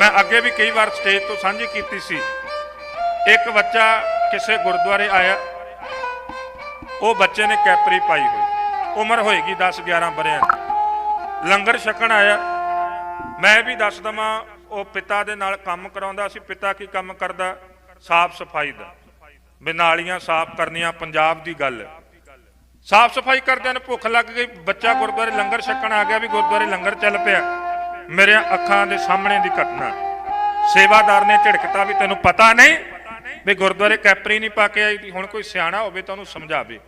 ਮੈਂ ਅੱਗੇ ਵੀ ਕਈ ਵਾਰ ਸਟੇਜ ਤੋਂ ਸਾਂਝੀ ਕੀਤੀ ਸੀ। ਇੱਕ ਬੱਚਾ ਕਿਸੇ ਗੁਰਦੁਆਰੇ ਆਇਆ। ਉਹ ਬੱਚੇ ਨੇ ਕੈਪਰੀ ਪਾਈ ਹੋਈ। ਉਮਰ ਹੋਏਗੀ 10 11 ਬਰਿਆਂ ਦੀ। ਲੰਗਰ ਛਕਣ ਆਇਆ। ਮੈਂ ਵੀ ਦੱਸ ਦਵਾਂ, ਉਹ ਪਿਤਾ ਦੇ ਨਾਲ ਕੰਮ ਕਰਾਉਂਦਾ ਸੀ। ਪਿਤਾ ਕੀ ਕੰਮ ਕਰਦਾ? ਸਾਫ਼ ਸਫ਼ਾਈ ਦਾ। ਵੀ ਸਾਫ਼ ਕਰਨੀਆਂ, ਪੰਜਾਬ ਦੀ ਗੱਲ। ਸਾਫ਼ ਸਫ਼ਾਈ ਕਰਦਿਆਂ ਨੂੰ ਭੁੱਖ ਲੱਗ ਗਈ। ਬੱਚਾ ਗੁਰਦੁਆਰੇ ਲੰਗਰ ਛਕਣ ਆ ਗਿਆ ਵੀ ਗੁਰਦੁਆਰੇ ਲੰਗਰ ਚੱਲ ਪਿਆ। ਮੇਰੇ ਅੱਖਾਂ ਦੇ ਸਾਹਮਣੇ ਦੀ ਘਟਨਾ। ਸੇਵਾਦਾਰ ਨੇ ਝਿੜਕਤਾ ਵੀ ਤੈਨੂੰ ਪਤਾ ਨਹੀਂ? ਵੀ ਗੁਰਦੁਆਰੇ ਕੈਪਰੀ ਨਹੀਂ ਪਾ ਕੇ ਆਈ ਦੀ। ਹੁਣ ਕੋਈ ਸਿਆਣਾ ਹੋਵੇ ਤਾਂ ਉਹਨੂੰ ਸਮਝਾਵੇ।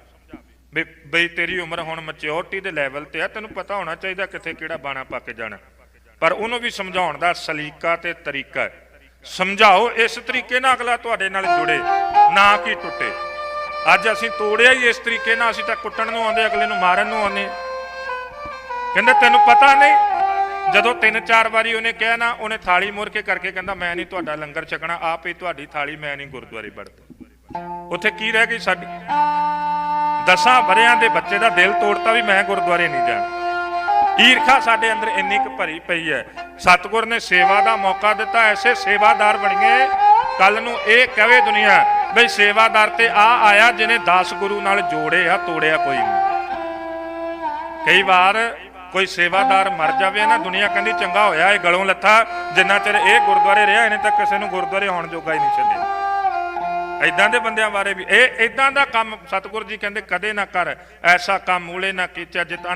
ਵੀ ਬਈ ਤੇਰੀ ਉਮਰ ਹੁਣ ਮੈਚਿਓਰਟੀ ਦੇ ਲੈਵਲ ਤੇ ਆ, ਤੈਨੂੰ ਪਤਾ ਹੋਣਾ ਚਾਹੀਦਾ ਕਿੱਥੇ ਕਿਹੜਾ ਬਾਣਾ ਪਾ ਕੇ ਜਾਣਾ। ਪਰ ਉਹਨੂੰ ਵੀ ਸਮਝਾਉਣ ਦਾ ਸਲੀਕਾ ਤੇ ਤਰੀਕਾ ਸਮਝਾਓ, ਇਸ ਤਰੀਕੇ ਨਾਲ ਅਗਲਾ ਤੁਹਾਡੇ ਨਾਲ ਜੁੜੇ, ਨਾ ਕਿ ਟੁੱਟੇ। ਅੱਜ ਅਸੀਂ ਤੋੜਿਆ ਹੀ ਇਸ ਤਰੀਕੇ ਨਾਲ, ਅਸੀਂ ਤਾਂ ਕੁੱਟਣ ਨੂੰ ਆਉਂਦੇ, ਅਗਲੇ ਨੂੰ ਮਾਰਨ ਨੂੰ ਆਉਂਦੇ। ਕਹਿੰਦਾ, ਤੈਨੂੰ ਪਤਾ ਨਹੀਂ? ਜਦੋਂ ਤਿੰਨ ਚਾਰ ਵਾਰੀ ਉਹਨੇ ਕਿਹਾ ਨਾ, ਉਹਨੇ ਥਾਲੀ ਮੁੜ ਕੇ ਕਰਕੇ ਕਹਿੰਦਾ, ਮੈਂ ਨਹੀਂ ਤੁਹਾਡਾ ਲੰਗਰ ਛਕਣਾ, ਆਪ ਹੀ ਤੁਹਾਡੀ ਥਾਲੀ, ਮੈਂ ਨਹੀਂ ਗੁਰਦੁਆਰੇ ਵੜਦਾ। ਉੱਥੇ ਕੀ ਰਹਿ ਗਈ ਸਾਡੀ? ਦਸਾਂ ਵਰਿਆਂ ਦੇ ਬੱਚੇ ਦਾ ਦਿਲ ਤੋੜਤਾ ਵੀ ਮੈਂ ਗੁਰਦੁਆਰੇ ਨਹੀਂ ਜਾਣਾ। ਈਰਖਾ ਸਾਡੇ ਅੰਦਰ ਇੰਨੀ ਕੁ ਭਰੀ ਪਈ ਹੈ। ਸਤਿਗੁਰ ਨੇ ਸੇਵਾ ਦਾ ਮੌਕਾ ਦਿੱਤਾ, ਐਸੇ ਸੇਵਾਦਾਰ ਬਣੀਏ। ਕੱਲ ਨੂੰ ਇਹ ਕਹੇ ਦੁਨੀਆ, ਬਈ ਸੇਵਾਦਾਰ ਤੇ ਆ ਆਇਆ, ਜਿਹਨੇ 10 ਗੁਰੂ ਨਾਲ ਜੋੜੇ ਆ, ਤੋੜਿਆ ਕੋਈ ਨਹੀਂ। ਕਈ ਵਾਰ ਕੋਈ ਸੇਵਾਦਾਰ ਮਰ ਜਾਵੇ ਨਾ, ਦੁਨੀਆ ਕਹਿੰਦੀ ਚੰਗਾ ਹੋਇਆ, ਇਹ ਗਲੋਂ ਲੱਥਾ, ਜਿੰਨਾ ਚਿਰ ਇਹ ਗੁਰਦੁਆਰੇ ਰਿਹਾ, ਇਹਨੇ ਤੱਕ ਕਿਸੇ ਨੂੰ ਗੁਰਦੁਆਰੇ ਆਉਣ ਜੋਗਾ ਹੀ ਨਹੀਂ ਛੱਡਿਆ। ਐਦਾਂ ਦੇ ਬੰਦਿਆਂ ਬਾਰੇ ਵੀ, ਇਹ ਐਦਾਂ ਦਾ ਕੰਮ ਸਤਿਗੁਰੂ ਜੀ ਕਹਿੰਦੇ ਕਦੇ ਨਾ ਕਰ, ਐਸਾ ਕੰਮ ਮੂਲੇ ਨਾ ਕੀਚਾ ਜਿਤਾਂ